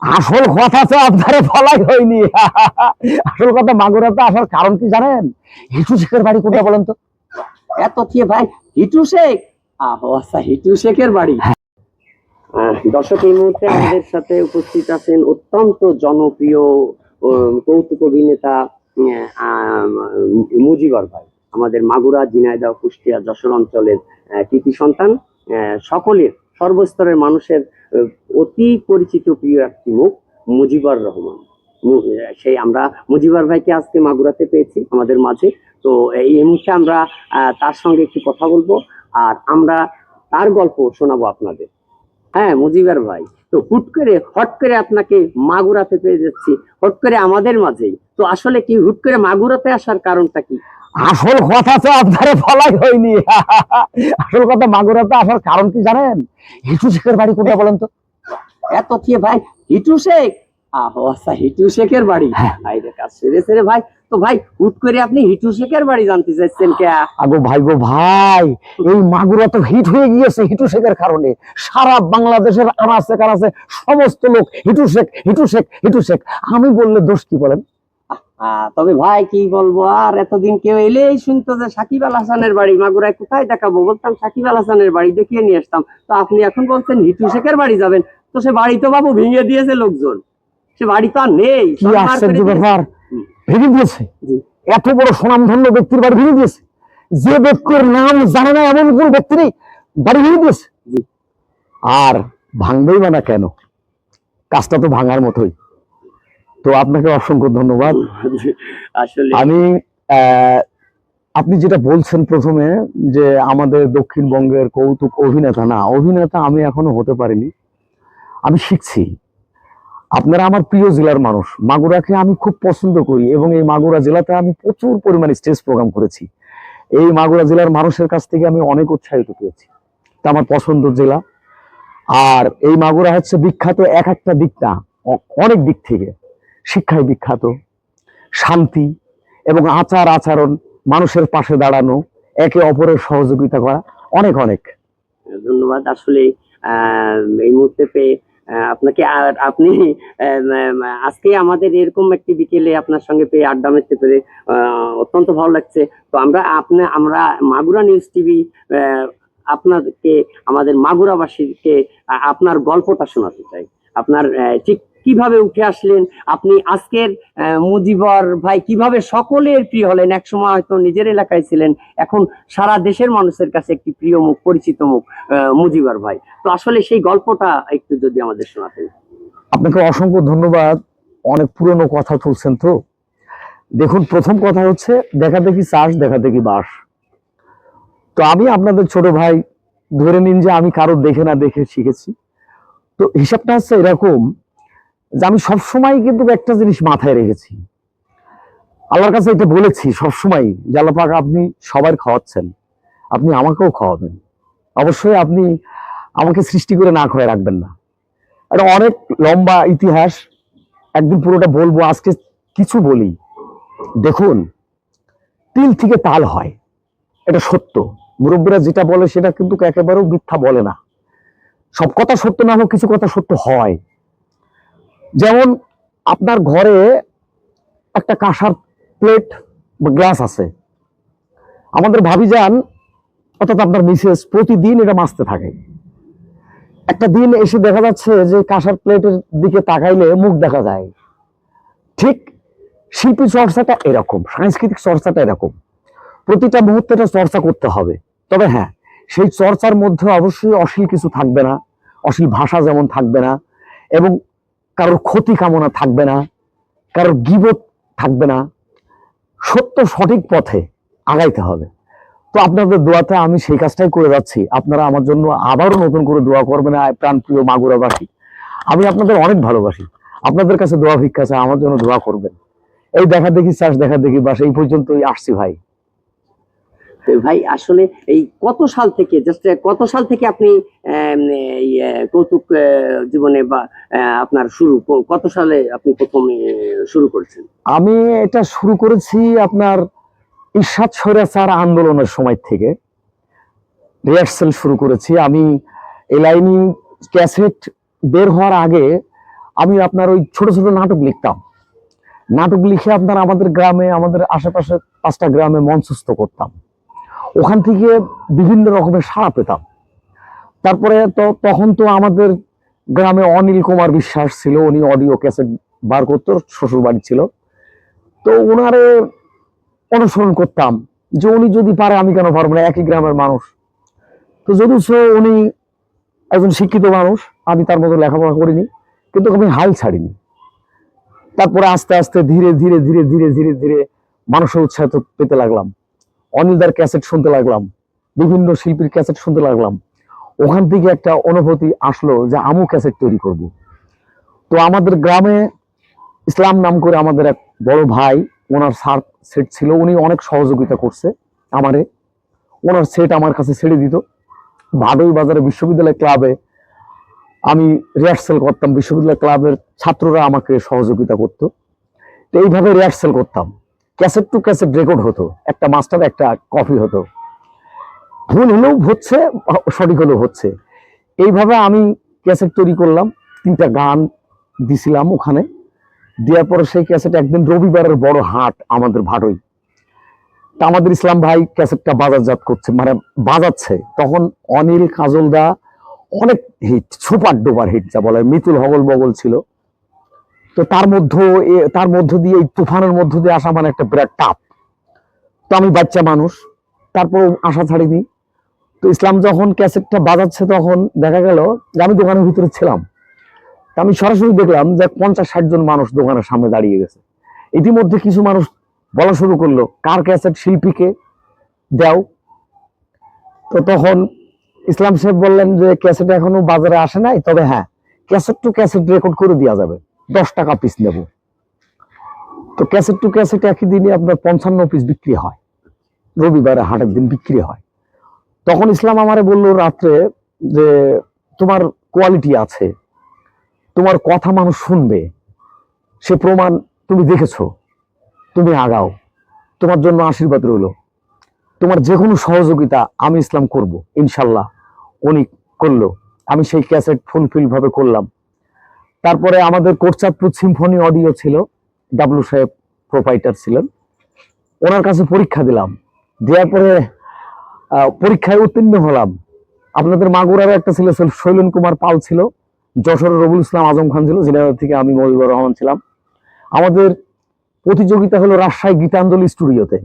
আসল কথা তো আপনারে বলাই হয়নি। আসল কথা মাগুরাতে আসার কারণ কি জানেন? হিটু শেখের বাড়ি কোনটা বলেন তো? এত কি ভাই? হিটু শেখ? আহো আচ্ছা হিটু শেখের বাড়ি। দর্শক এই মুহূর্তে আমাদের সাথে উপস্থিত আছেন অত্যন্ত জনপ্রিয় উম, কৌতুক অভিনেতা আহ, মুজিবর ভাই আমাদের মাগুরা ঝিনাইদহ কুষ্টিয়া যশোর অঞ্চলের আহ, কৃতি সন্তান আহ, সকলের সর্বস্তরের মানুষের অতি পরিচিত প্রিয় একটি মুখ, মুজিবর রহমান। সেই আমরা, মুজিবর ভাইকে আজকে মাগুরাতে পেয়েছি আমাদের মাঝে। তো এই মুহূর্তে আমরা তার সঙ্গে একটু কথা বলব আর আমরা তার গল্প শোনাবো আপনাদের। হ্যাঁ মুজিবার ভাই, তো হুট করে, হট করে আপনাকে মাগুরাতে পেয়ে যাচ্ছি। হট করে আমাদের মাঝেই। তো আসলে কি হুট করে মাগুরাতে আসার কারণটা কি? আসল কথা তো আপনারে বলাই হয়নি। আসল কথা মাগুরাতে আসার কারণ কি জানেন? হিটু শেখের বাড়ি কোথায় বলেন তো? এত থিয়ে ভাই? হিটু শেখ? আহো আচ্ছা হিটু শেখের বাড়ি। হ্যাঁ। আইরে কাজ সেরেছে রে ভাই। তো ভাই হুট করে আপনি হিটু শেখের বাড়ি জানতে চাইছেন কে? আগো ভাই গো ভাই এই মাগুরা তো হিট হয়ে গিয়েছে হিটু শেখের কারণে। সারা বাংলাদেশের আনাচে কানাচে সমস্ত লোক হিটু শেখ হিটু শেখ হিটু শেখ। আমি বললে দোষ কি বলেন? তবে ভাই কি বলব আর এতদিন কেউ এলেই শুনতো যে সাকিব আল হাসানের বাড়ি। মাগুরায় কোথায় দেখাবো? বলতাম সাকিব আল হাসানের বাড়ি দেখিয়ে নিয়ে আসতাম। তো আপনি এখন বলছেন হিটু শেখের বাড়ি যাবেন। তো সে বাড়ি তো বাবু ভেঙে দিয়েছে লোকজন। সে বাড়ি তো আর নেই। ব্যাপার। ভেঙে দিয়েছে? এত বড় সুনামধন্য ব্যক্তির বাড়ি ভেঙে দিয়েছে? যে ব্যক্তির নাম জানে না এমন কোন ব্যক্তি নেই বাড়ি ভেঙে দিয়েছে? আর ভাঙবেই না কেন? কাজটা তো ভাঙার মতোই। তো আপনাকে অসংখ্য ধন্যবাদ। আসলে আমি আপনি যেটা বলছেন প্রথমে যে আমাদের দক্ষিণবঙ্গের কৌতুক অভিনেতা না অভিনেতা আমি এখনও হতে পারিনি। আমি শিখছি। আপনারা আমার প্রিয় জেলার মানুষ। মাগুরাকে আমি খুব পছন্দ করি এবং এই মাগুরা জেলাতে আমি প্রচুর পরিমাণে স্টেজ প্রোগ্রাম করেছি। এই মাগুরা জেলার মানুষের কাছ থেকে আমি অনেক উৎসাহিত পেয়েছি। তা আমার পছন্দ জেলা। আর এই মাগুরা হচ্ছে বিখ্যাত এক একটা দিকটা অনেক দিক থেকে। শিক্ষায় বিখ্যাত। শান্তি এবং আচার আচরণ মানুষের পাশে দাঁড়ানো, একে অপরের সহযোগিতা করা অনেক অনেক। ধন্যবাদ। আসলে এই মুহূর্তে পেয়ে আপনাকে আর আপনি আজকে আমাদের এরকম একটি বিকেলে আপনার সঙ্গে পেয়ে আড্ডা মারতে পেরে অত্যন্ত ভালো লাগছে। তো আমরা আপনি, আমরা মাগুরা নিউজ টিভি আপনাকে, আমাদের মাগুরাবাসীকে আপনার গল্পটা শোনাতে চাই। আপনার ঠিক কীভাবে উঠে আসলেন? আপনি আজকের মুজিবর ভাই কীভাবে সকলের প্রিয় হলেন? এক সময় হয়তো নিজের এলাকায় ছিলেন, এখন সারা দেশের মানুষের কাছে একটি প্রিয় মুখ, পরিচিত মুখ মুজিবর ভাই। তো আসলে সেই গল্পটা একটু যদি আমাদের শোনাতেন। আপনাকে অসংখ্য ধন্যবাদ। অনেক পুরনো কথা তুলছেন তো। দেখুন, প্রথম কথা হচ্ছে দেখা দেখি চাষ দেখা দেখি বাস। তো আমি আপনাদের ছোট ভাই ধরে নিন যে আমি কারও দেখে না দেখে শিখেছি। তো হিসাবটা হচ্ছে এরকম যে আমি সবসময় কিন্তু একটা জিনিস মাথায় রেখেছি। আল্লাহর কাছে এটা বলেছি সবসময় জালাপাক আপনি সবার খাওয়াচ্ছেন, আপনি আমাকেও খাওয়াবেন। অবশ্যই আপনি আমাকে সৃষ্টি করে না খাওয়ায় রাখবেন না। এটা অনেক লম্বা ইতিহাস, একদিন পুরোটা বলব, আজকে কিছু বলি। দেখুন, তিল থেকে তাল হয়, এটা সত্য। মুরব্বীরা যেটা বলে সেটা কিন্তু একেবারেও মিথ্যা বলে না। সব কথা সত্য না হোক কিছু কথা সত্য হয়। যেমন আপনার ঘরে একটা কাঁসার প্লেট বা গ্লাস আছে। আমাদের ভাবি যান, অর্থাৎ আপনার মিসেস প্রতিদিন এটা মাজতে থাকে। একটা দিন এসে দেখা যাচ্ছে যে কাঁসার প্লেটের দিকে তাকাইলে মুখ দেখা যায়। ঠিক শিল্পী চর্চাটা এরকম, সাংস্কৃতিক চর্চাটা এরকম। প্রতিটা মুহূর্তেটা চর্চা করতে হবে। তবে হ্যাঁ সেই চর্চার মধ্যে অবশ্যই অশ্লীল কিছু থাকবে না, অশ্লীল ভাষা যেমন থাকবে না এবং কারোর ক্ষতি কামনা থাকবে না, কারোর গিবত থাকবে না। সত্য সঠিক পথে আগাইতে হবে। তো আপনাদের দোয়াতে আমি সেই কাজটাই করে যাচ্ছি। আপনারা আমার জন্য আবারও নতুন করে দোয়া করবেন প্রাণপ্রিয় মাগুরাবাসী আমি আপনাদের অনেক ভালোবাসি। আপনাদের কাছে দোয়া ভিক্ষা চাই, আমার জন্য দোয়া করবেন। এই দেখা দেখি, চাষ দেখা দেখি, বাস এই পর্যন্তই। আসছি ভাই। ভাই আসলে এই কত সাল থেকে জাস্ট কত সাল থেকে আপনি আহ, কৌতুক জীবনে বা আপনার শুরু কত সালে আপনি প্রথম শুরু করেছেন? আমি এটা শুরু করেছি আপনার ইরশাদ স্বৈরাচার আন্দোলনের সময় থেকে। রিহার্সেল শুরু করেছি। আমি এলাইনি ক্যাসেট বের হওয়ার আগে আমি আপনার ওই ছোট ছোট নাটক লিখতাম। নাটক লিখে আপনার আমাদের গ্রামে আমাদের আশেপাশে পাঁচটা গ্রামে মঞ্চস্থ করতাম। ওখান থেকে বিভিন্ন রকমের সাড়া পেতাম। তারপরে তো তখন তো আমাদের গ্রামে অনিল কুমার বিশ্বাস ছিল, উনি অডিও ক্যাসেট বার করতো শ্বশুর বাড়ি ছিল। তো ওনারে অনুসরণ করতাম যে উনি যদি পারে আমি কেন পারব না, একই গ্রামের মানুষ। তো যদি উনি একজন শিক্ষিত মানুষ, আমি তার মতো লেখাপড়া করিনি, কিন্তু আমি হাল ছাড়িনি। তারপরে আস্তে আস্তে ধীরে ধীরে ধীরে ধীরে ধীরে ধীরে মানুষের উৎসাহ পেতে লাগলাম। অনিলদার ক্যাসেট শুনতে লাগলাম, বিভিন্ন শিল্পীর ক্যাসেট শুনতে লাগলাম। ওখান থেকে একটা অনুভূতি আসলো যে আমু ক্যাসেট তৈরি করব। তো আমাদের গ্রামে ইসলাম নাম করে আমাদের এক বড় ভাই, ওনার সার সেট ছিল, উনি অনেক সহযোগিতা করছে আমারে। ওনার সেট আমার কাছে ছেড়ে দিত। ভাদই বাজারে বিশ্ববিদ্যালয় ক্লাবে আমি রিহার্সেল করতাম। বিশ্ববিদ্যালয় ক্লাবের ছাত্ররা আমাকে সহযোগিতা করতো। তো এইভাবে রিহার্সেল করতাম। ক্যাসেট টু ক্যাসেট রেকর্ড হতো, একটা মাস্টার, একটা কপি হতো। ভুল হলেও হচ্ছে, সঠিক হলেও হচ্ছে। এইভাবে আমি ক্যাসেট তৈরি করলাম, তিনটা গান দিছিলাম ওখানে। দেওয়ার পরে সেই ক্যাসেট একদিন রবিবারের বড় হাট আমাদের ভাটই। তা আমাদের ইসলাম ভাই ক্যাসেটটা বাজারজাত করছে মানে বাজাচ্ছে। তখন অনিল কাজলদা অনেক হিট সুপার ডুপার হিট যা বলে, মিতুল হগল বগল ছিল। তো তার মধ্যে তার মধ্য দিয়ে এই তুফানের মধ্য দিয়ে আসা মানে একটা বিরাট টাপ তো আমি বাচ্চা মানুষ তারপর আশা ছাড়িনি। তো ইসলাম যখন ক্যাসেটটা বাজাচ্ছে তখন দেখা গেল যে আমি দোকানের ভিতরে ছিলাম। আমি সরাসরি দেখলাম যে পঞ্চাশ, ষাট জন মানুষ দোকানের সামনে দাঁড়িয়ে গেছে। ইতিমধ্যে কিছু মানুষ বলা শুরু করল, কার ক্যাসেট? শিল্পীকে দাও। তো তখন ইসলাম সাহেব বললেন যে, ক্যাসেট এখনও বাজারে আসে নাই? তবে হ্যাঁ ক্যাসেট টু ক্যাসেট রেকর্ড করে দেওয়া যাবে। দশ টাকা পিস নেব। তো ক্যাসেট টু ক্যাসেট একই দিনে আপনার পঞ্চান্ন পিস বিক্রি হয়। রবিবারে হাটের দিন বিক্রি হয়। তখন ইসলাম আমারে বলল রাত্রে যে, তোমার কোয়ালিটি আছে। তোমার কথা মানুষ শুনবে। সে প্রমাণ তুমি দেখেছ। তুমি আগাও। তোমার জন্য আশীর্বাদ রইল। তোমার যে কোনো সহযোগিতা আমি ইসলাম করব। ইনশাল্লাহ। উনি করল। আমি সেই ক্যাসেট ফুলফিল ভাবে করলাম। তারপরে আমাদের কোটচাঁদপুর সিম্ফনি অডিও ছিল ডাব্লু সাহেব প্রোপাইটার ছিলেন। ওনার কাছে পরীক্ষা দিলাম। দেওয়ার পরে পরীক্ষায় উত্তীর্ণ হলাম। আপনাদের মাগুরার একটা ছিল শৈলেন কুমার পাল ছিল। যশোরের রবুল ইসলাম আজম খান ছিল জিনাদার থেকে আমি মজিবুর রহমান ছিলাম। আমাদের প্রতিযোগিতা হলো রাজশাহী গীতাঞ্জলি স্টুডিওতে।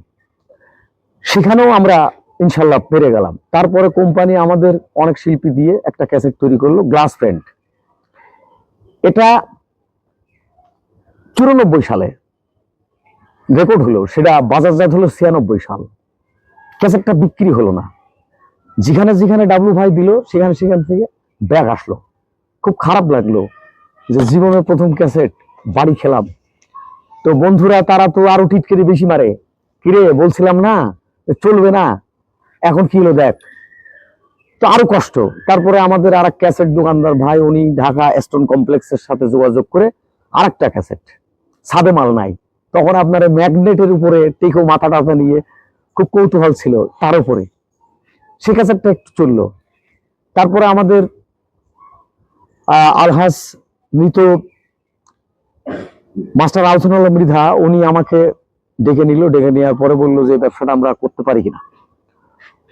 সেখানেও আমরা ইনশাল্লাহ পেরে গেলাম। তারপরে কোম্পানি আমাদের অনেক শিল্পী দিয়ে একটা ক্যাসেট তৈরি করল, গ্লাস ফ্রেন্ড এটা চুরানব্বই সালে রেকর্ড হলো, সেটা বাজারজাত হলো ছিয়ানব্বই সাল। ক্যাসেটটা বিক্রি হলো না। যেখানে যেখানে ডাব্লু ভাই দিল, সেখানে সেখান থেকে ব্যাগ আসলো। খুব খারাপ লাগল যে জীবনের প্রথম ক্যাসেট, বাড়ি খেলাম। তো বন্ধুরা, তারা তো আরও টিটকেরি বেশি মারে। কিরে, বলছিলাম না চলবে না। এখন কি হলো দেখ? তো আরও কষ্ট। তারপরে আমাদের আর এক ক্যাসেট দোকানদার ভাই, উনি ঢাকা স্টোন কমপ্লেক্সের সাথে যোগাযোগ করে আর একটা ক্যাসেট, সাদে মাল নাই। তখন আপনার ম্যাগনেটের উপরে টেকো মাথা টাথা নিয়ে খুব কৌতূহল ছিল তার উপরে। সে ক্যাসেটটা একটু চলল। তারপরে আমাদের আলহাস মৃত মাস্টার আলোচনা মৃধা, উনি আমাকে ডেকে নিল। ডেকে নেওয়ার পরে বলল যে ব্যবসাটা আমরা করতে পারি কিনা?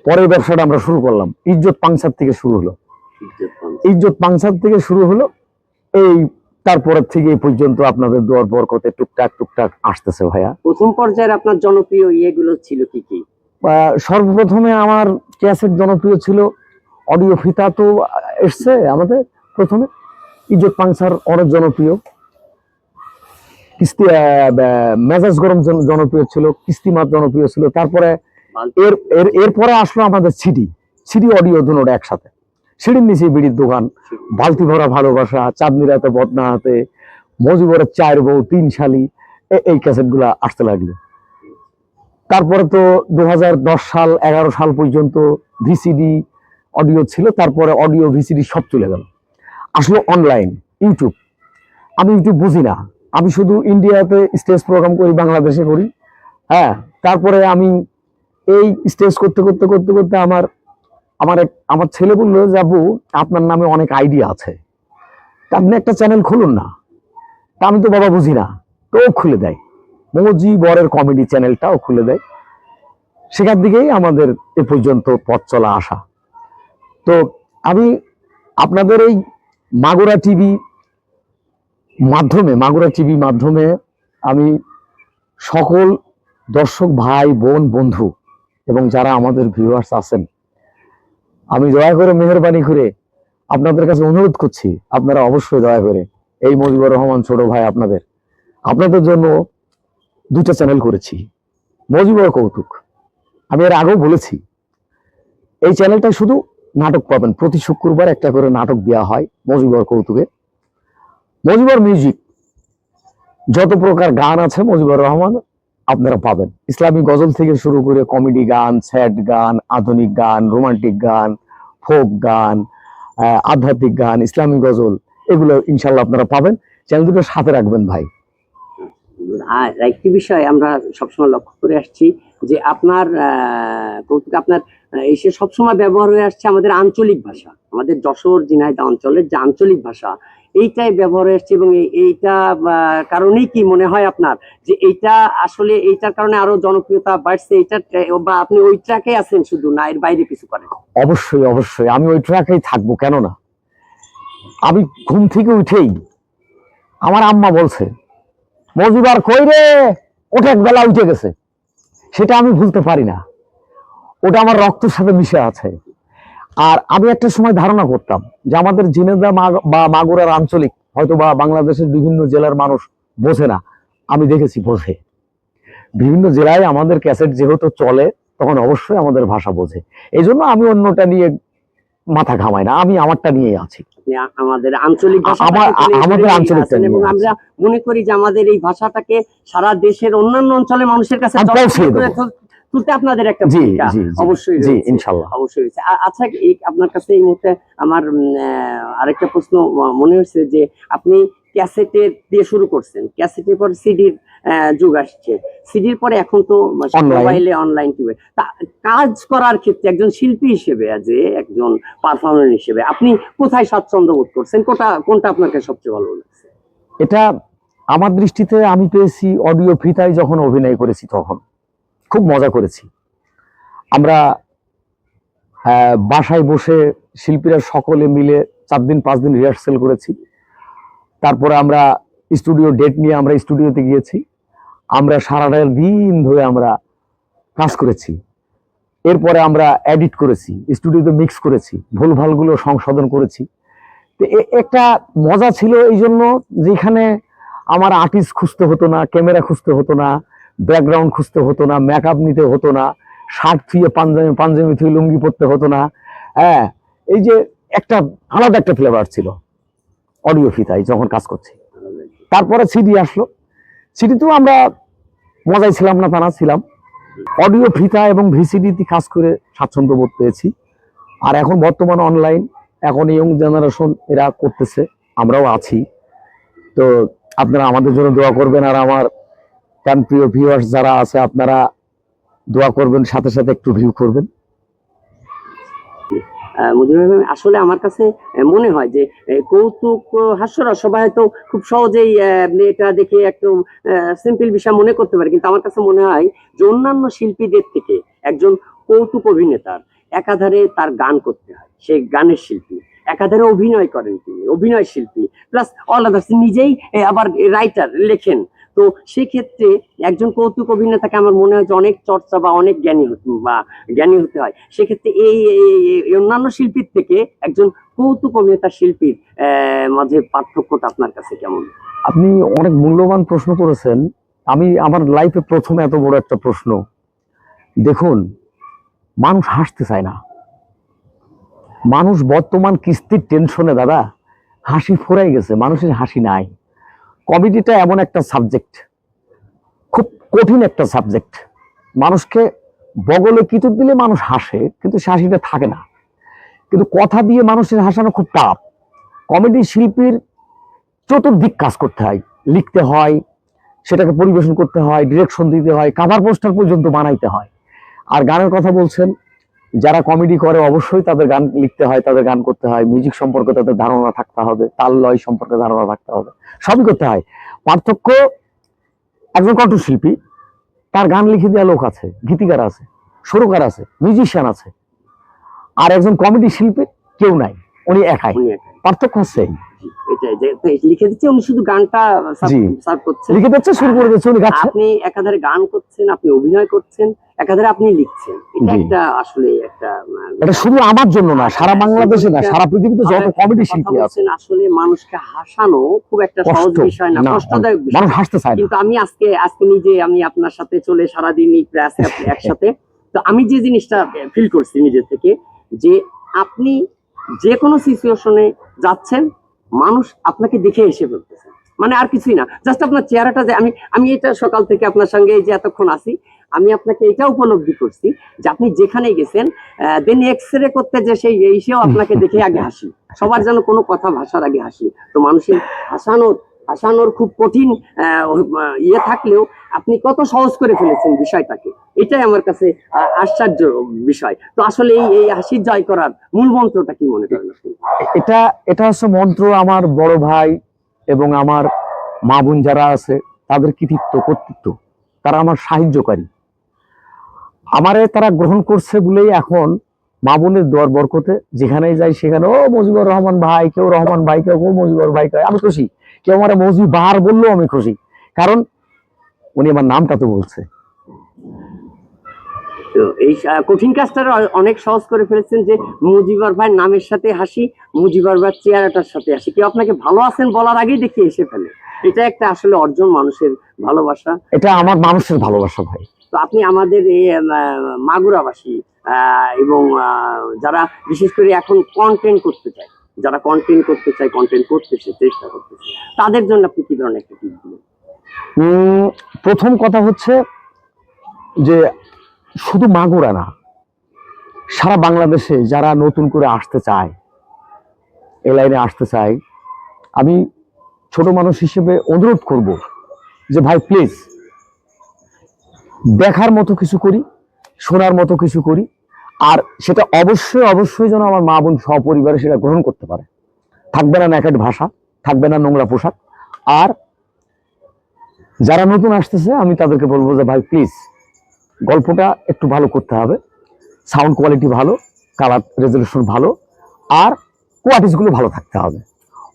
পরে ব্যবসাটা আমরা শুরু করলাম। ইজ্জত পাংসার থেকে শুরু হলো। ইজ্জত পাংসার। থেকে শুরু হলো। এই তারপরের থেকে এই পর্যন্ত আপনাদের দোয়ার বরকতে টুকটাক টুকটাক আসতেছে ভাইয়া। প্রথম পর্যায়ের আপনার জনপ্রিয় ইয়েগুলো ছিল কি কি? সর্বপ্রথমে আমার ক্যাসেট জনপ্রিয় ছিল অডিও ফিতা তো এসছে আমাদের প্রথমে। ইজ্জত পাংসার অনেক জনপ্রিয়। কিস্তি মেজাজ গরম জন- জনপ্রিয় ছিল কিস্তি কিস্তিমাত জনপ্রিয় ছিল। তারপরে এর এর, এরপরে আসলো আমাদের সিডি। সিডি অডিও দুটোটা একসাথে। সিডির নিচে বিড়ির দোকান। বালতি ভরা ভালোবাসা চাঁদনি রাতে বদনা হাতে মজিবরের চায়ের বউ, তিন শালি এই ক্যাসেটগুলা আসতে লাগল। তারপরে তো দু হাজার দশ সাল, এগারো সাল পর্যন্ত ভিসিডি অডিও ছিল, তারপরে অডিও ভিসিডি সব চলে গেল। আসলো অনলাইন, ইউটিউব। আমি ইউটিউব বুঝি না। আমি শুধু ইন্ডিয়াতে স্টেজ প্রোগ্রাম করি, বাংলাদেশে করি। হ্যাঁ তারপরে আমি এই স্টেজ করতে করতে করতে করতে আমার আমার এক, আমার ছেলে বলল যে আবু আপনার নামে অনেক আইডিয়া আছে। তা আপনি একটা চ্যানেল খুলুন না। তা আমি তো বাবা বুঝি না। তো ও খুলে দেয়। মজি বরের কমেডি চ্যানেলটাও খুলে দেয়। সেখান দিকেই আমাদের এ পর্যন্ত পথ চলা আসা। তো আমি আপনাদের এই মাগুরা টিভি মাধ্যমে, মাগুরা টিভি মাধ্যমে আমি সকল দর্শক ভাই, বোন, বন্ধু এবং যারা আমাদের ভিউয়ার্স আছেন, আমি দয়া করে মেহরবানি করে আপনাদের কাছে অনুরোধ করছি, আপনারা অবশ্যই দয়া করে এই মজিবুর রহমান ছোট ভাই আপনাদের আপনাদের জন্য দুটা চ্যানেল করেছি, মজিবর কৌতুক। আমি এর আগেও বলেছি, এই চ্যানেলটা শুধু নাটক পাবেন, প্রতি শুক্রবার একটা করে নাটক দেওয়া হয় মজিবর কৌতুকে। মজিবর মিউজিক যত প্রকার গান আছে মজিবুর রহমান আপনারা পাবেন। ইসলামী গজল থেকে শুরু করে কমেডি গান স্যাড গান, আধুনিক গান রোমান্টিক গান ফোক গান আধ্যাত্মিক গান, ইসলামী গজল, এগুলো ইনশাল্লাহ আপনারা পাবেন। চ্যানেল দুটো সাথে রাখবেন ভাই। আর একটি বিষয় আমরা সবসময় লক্ষ্য করে আসছি যে আপনার কৌতুক আপনার এসে সবসময় ব্যবহার হয়ে আসছে আমাদের আঞ্চলিক ভাষা। আমাদের যশোর, ঝিনাইদহ অঞ্চলের যে আঞ্চলিক ভাষা এইটাই ব্যবহার আসছে এবং এইটা কারণেই কি মনে হয় আপনার? যে এইটা আসলে, এইটার কারণে আরও জনপ্রিয়তা বাড়ছে, এইটা বা আপনি ওই ট্র্যাকে আছেন শুধু না, এর বাইরে কিছু করেন? অবশ্যই অবশ্যই। আমি ওই ট্র্যাকেই থাকব, কেন না? আমি ঘুম থেকে উঠেই আমার আম্মা বলছে মজিবার কই রে? ওটা বেলা উঠে গেছে। সেটা আমি ভুলতে পারি না। ওটা আমার রক্তের সাথে মিশে আছে। আর আমি একটা সময় ধারণা করতাম যে আমাদের জিনেদা বা মাগুরার আঞ্চলিক হয়তো বা বাংলাদেশের বিভিন্ন জেলার মানুষ বোঝে না। আমি দেখেছি বোঝে। বিভিন্ন জেলায় আমাদের ক্যাসেট যেহেতু চলে তখন অবশ্যই আমাদের ভাষা বোঝে। এই জন্য আমি অন্যটা নিয়ে মাথা ঘামাই না আমি আমারটা নিয়ে আছি। আমাদের আঞ্চলিক আমাদের আসেন এবং আমরা মনে করি যে আমাদের এই ভাষাটাকে সারা দেশের অন্যান্য অঞ্চলের মানুষের কাছে তুলতে আপনাদের একটা জি অবশ্যই জি রয়েছে। ইনশাল্লাহ। অবশ্যই আচ্ছা এই আপনার কাছে এই মুহূর্তে আমার আরেকটা প্রশ্ন মনে হচ্ছে যে আপনি ক্যাসেটের দিয়ে শুরু করছেন। ক্যাসেটের পর সিডির যুগ আসছে। সিডির পরে এখন তো মোবাইলে অনলাইন টিভি কাজ করার ক্ষেত্রে একজন শিল্পী হিসেবে যে একজন পারফর্মার হিসেবে আপনি কোথায় স্বাচ্ছন্দ্য বোধ করছেন? কোনটা কোনটা আপনাকে সবচেয়ে ভালো লাগছে? এটা আমার দৃষ্টিতে আমি পেয়েছি অডিও ফিতায় যখন অভিনয় করেছি তখন। খুব মজা করেছি। আমরা বাসায় বসে শিল্পীরা সকলে মিলে চার দিন, পাঁচ দিন রিহার্সেল করেছি। তারপরে আমরা স্টুডিও ডেট নিয়ে আমরা স্টুডিওতে গিয়েছি। আমরা সারাটা দিন ধরে আমরা কাজ করেছি। এরপরে আমরা এডিট করেছি স্টুডিওতে মিক্স করেছি, ভুলভালগুলো সংশোধন করেছি। তো একটা মজা ছিল এই জন্য যেখানে আমার আর্টিস্ট খুঁজতে হতো না ক্যামেরা খুঁজতে হতো না। ব্যাকগ্রাউন্ড খুঁজতে হতো না মেকআপ নিতে হতো না শার্ট থুয়ে পাঞ্জাবি পাঞ্জাবি থুয়ে লুঙ্গি পরতে হতো না। হ্যাঁ এই যে একটা আলাদা একটা ফ্লেভার ছিল অডিও ফিতায় যখন কাজ করছি। তারপরে সিডি আসলো। সিডিতেও আমরা মজাই ছিলাম না তা না ছিলাম। অডিও ফিতা এবং ভিসিডিতে কাজ করে স্বাচ্ছন্দ্য বোধ পেয়েছি। আর এখন বর্তমান অনলাইন এখন ইয়ং জেনারেশন এরা করতেছে, আমরাও আছি। তো আপনারা আমাদের জন্য দোয়া করবেন আর আমার প্রাণ প্রিয় ভিউয়ার্স যারা আছে, আপনারা দোয়া করবেন, সাথে সাথে একটু ভিউ করবেন। আসলে আমার কাছে মনে হয় যে কৌতুক ও হাস্যরস সবাই হয়তো খুব সহজেই এটা দেখে একটু সিম্পল বিষয় মনে করতে পারে। কিন্তু আমার কাছে মনে হয় যে, অন্যান্য শিল্পীদের থেকে একজন কৌতুক অভিনেতার একাধারে তার গান করতে হয় সে গানের শিল্পী। একাধারে অভিনয় করেন তিনি, অভিনয় শিল্পী। প্লাস অল আদার্স নিজেই আবার রাইটার লেখেন। তো সেক্ষেত্রে একজন কৌতুক অভিনেতাকে আমার মনে হয় যে অনেক চর্চা বা অনেক জ্ঞানী বা জ্ঞানী হতে হয়। সেক্ষেত্রে এই অন্যান্য শিল্পীর থেকে একজন কৌতুক অভিনেতা শিল্পীর মাঝে পার্থক্যটা আপনার কাছে কেমন? আপনি অনেক মূল্যবান প্রশ্ন করেছেন। আমি আমার লাইফে প্রথম এত বড় একটা প্রশ্ন। দেখুন, মানুষ হাসতে চায় না। মানুষ বর্তমান কিস্তির টেনশনে দাদা। হাসি ফোরাই গেছে, মানুষের হাসি নাই। কমেডিটা এমন একটা সাবজেক্ট খুব কঠিন একটা সাবজেক্ট মানুষকে বগলে কিতুর দিলে মানুষ হাসে, কিন্তু সে হাসিটা থাকে না। কিন্তু কথা দিয়ে মানুষের হাসানো খুব টাফ। কমেডি শিল্পীর চতুর্দিক কাজ করতে হয়। লিখতে হয়, সেটাকে পরিবেশন করতে হয় ডিরেকশন দিতে হয় কাভার পোস্টার পর্যন্ত বানাইতে হয়। আর গানের কথা বলছেন যারা কমেডি করে অবশ্যই তাদের গান লিখতে হয় তাদের গান করতে হয়। মিউজিক সম্পর্কে তাদের ধারণা থাকতে হবে তাল লয় সম্পর্কে ধারণা থাকতে হবে। সবই করতে হয়। পার্থক্য একজন কণ্ঠশিল্পী তার গান লিখে দেওয়া লোক আছে গীতিকার আছে সুরকার আছে মিউজিশিয়ান আছে। আর একজন কমেডি শিল্পী কেউ নাই উনি একাই। পার্থক্য হচ্ছে লিখে দিচ্ছে উনি শুধু গানটা সার্ভ করছেন। লিখে দিচ্ছে শুরু করে দিচ্ছে উনি গাচ্ছে। আপনি একাধারে গান করছেন আপনি অভিনয় করছেন একাধারে আপনি লিখছেন। এটা একটা আসলে একটা এটা শুধু আমার জন্য না সারা বাংলাদেশে না সারা পৃথিবীতে যত কমেডি শিল্পী আছে। বলছেন, আসলে মানুষকে হাসানো খুব একটা সহজ বিষয় না কষ্টদায়ক বিষয়। মানুষ হাসতে চায় কিন্তু আমি আজকে আজকে নিজে আমি আপনার সাথে চলে সারাদিনই প্রায় আজকে আপনি একসাথে। তো আমি যে জিনিসটা ফিল করছি নিজে থেকে যে আপনি যে কোনো সিচুয়েশনে যাচ্ছেন মানুষ আপনাকে দেখে এসে বলতেছে। মানে আর কিছুই না। জাস্ট আপনার চেহারাটা যে আমি আমি এটা সকাল থেকে আপনার সঙ্গে এই যে এতক্ষণ আসি আমি আপনাকে এটা উপলব্ধি করছি যে আপনি যেখানে গেছেন দেন এক্স রে করতে যে সেই এসেও আপনাকে দেখে আগে হাসি। সবার যেন কোনো কথা ভাষার আগে হাসি। তো মানুষের হাসানোর হাসানোর খুব কঠিন ইয়ে থাকলেও আপনি কত সহজ করে ফেলেছেন বিষয়টাকে। এটাই আমার কাছে আশ্চর্য বিষয়। তো আসলে এই এই হাসির জয় করার মূল মন্ত্রটা কি মনে করেন এটা এটা হচ্ছে মন্ত্র আমার বড় ভাই এবং আমার মা বোন যারা আছে, তাদের কৃতিত্ব, কর্তৃত্ব। তারা আমার সাহায্যকারী। আমারে তারা গ্রহণ করছে বলেই এখন মা বোনের দোয়ার বরকতে যেখানে যাই সেখানে, ও মজিবুর রহমান ভাই, কেউ রহমান ভাই, কেউ মজিবুর ভাই কয় আমি খুশি। কেউ আমার মজি বার বললেও আমি খুশি। কারণ উনি আমার নামটা তো বলছে। তো এই কঠিন কাজটা অনেক সহজ করে ফেলেছেন যে মুজিবর ভাই নামের সাথে হাসি মুজিবর ভাই চেহারাটার সাথে হাসি। কেউ আপনাকে ভালো আছেন বলার আগেই দেখে এসে ফেলে। এটা একটা আসলে অর্জন মানুষের ভালোবাসা। এটা আমার মানুষের ভালোবাসা ভাই। তো আপনি আমাদের এই মাগুরাবাসী আহ, এবং যারা বিশেষ করে এখন কন্টেন্ট করতে চায় যারা কন্টেন্ট করতে চায় কন্টেন্ট করতেছে চেষ্টা করতেছে তাদের জন্য আপনি কি ধরনের একটা টিপ দিবেন? প্রথম কথা হচ্ছে যে শুধু মাগুরা না, সারা বাংলাদেশে যারা নতুন করে আসতে চায় এ লাইনে আসতে চায়, আমি ছোট মানুষ হিসেবে অনুরোধ করব যে, ভাই প্লিজ দেখার মতো কিছু করি, শোনার মতো কিছু করি আর সেটা অবশ্যই অবশ্যই যেন আমার মা বোন সপরিবারে সেটা গ্রহণ করতে পারে। থাকবে না ন্যাকেট ভাষা থাকবে না নোংরা পোশাক। আর যারা নতুন আসতেছে আমি তাদেরকে বলব যে ভাই প্লিজ গল্পটা একটু ভালো করতে হবে। সাউন্ড কোয়ালিটি ভালো কালার রেজলিউশন ভালো আর কোয়ালিটিসগুলো ভালো থাকতে হবে।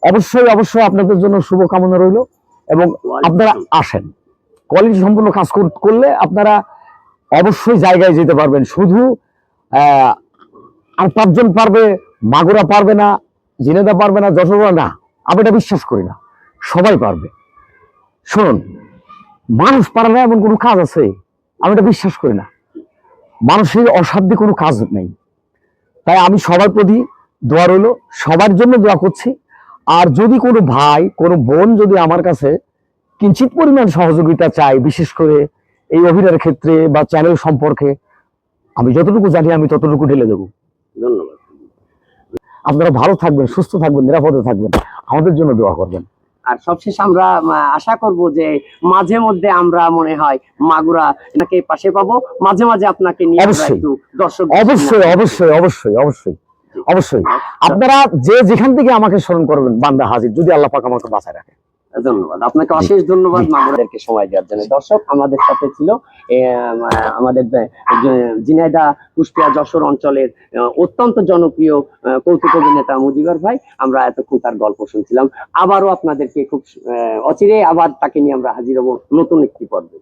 অবশ্যই অবশ্যই আপনাদের জন্য শুভকামনা রইল এবং আপনারা আসেন। কোয়ালিটি সম্পূর্ণ কাজ কর- করলে আপনারা অবশ্যই জায়গায় যেতে পারবেন। শুধু আর পাঁচজন পারবে, মাগুরা পারবে না, জিনেদা পারবে না, যশোরা না। আমি এটা বিশ্বাস করি না। সবাই পারবে। শুনুন, মানুষ পারে না এমন কোনো কাজ আছে? আমি এটা বিশ্বাস করি না। মানুষের অসাধ্য কোনো কাজ নেই। তাই আমি সবার প্রতি দোয়া রইল, সবার জন্য দোয়া করছি। আর যদি কোনো ভাই, কোনো বোন যদি আমার কাছে কিঞ্চিত পরিমাণ সহযোগিতা চায়, বিশেষ করে এই অভিনয়ের ক্ষেত্রে বা চ্যানেল সম্পর্কে আমি যতটুকু জানি আমি ততটুকু ঢেলে দেবো। ধন্যবাদ। আপনারা ভালো থাকবেন সুস্থ থাকবেন নিরাপদে থাকবেন। আমাদের জন্য দোয়া করবেন। আর সবশেষ আমরা আশা করব যে মাঝে মধ্যে আমরা মনে হয় মাগুরা এনাকে পাশে পাবো। মাঝে মাঝে আপনাকে নিয়ে অবশ্যই। একটু দর্শক অবশ্যই অবশ্যই অবশ্যই অবশ্যই অবশ্যই। আপনারা যে যেখান থেকে আমাকে স্মরণ করবেন বান্দা হাজির যদি আল্লাহ পাক আমাকে বাঁচায় রাখে। ধন্যবাদ। আপনাকে অশেষ ধন্যবাদ আমাদেরকে সময় দেওয়ার জন্য। দর্শক, আমাদের সাথে ছিল আমাদের যে কুষ্টিয়া যশোর অঞ্চলের অত্যন্ত জনপ্রিয় কৌতুক অভিনেতা মুজিবর ভাই। আমরা এতক্ষণ তার গল্প শুনছিলাম। আবারও আপনাদেরকে খুব অচিরে আবার তাকে নিয়ে আমরা হাজির হব নতুন একটি পর্বে।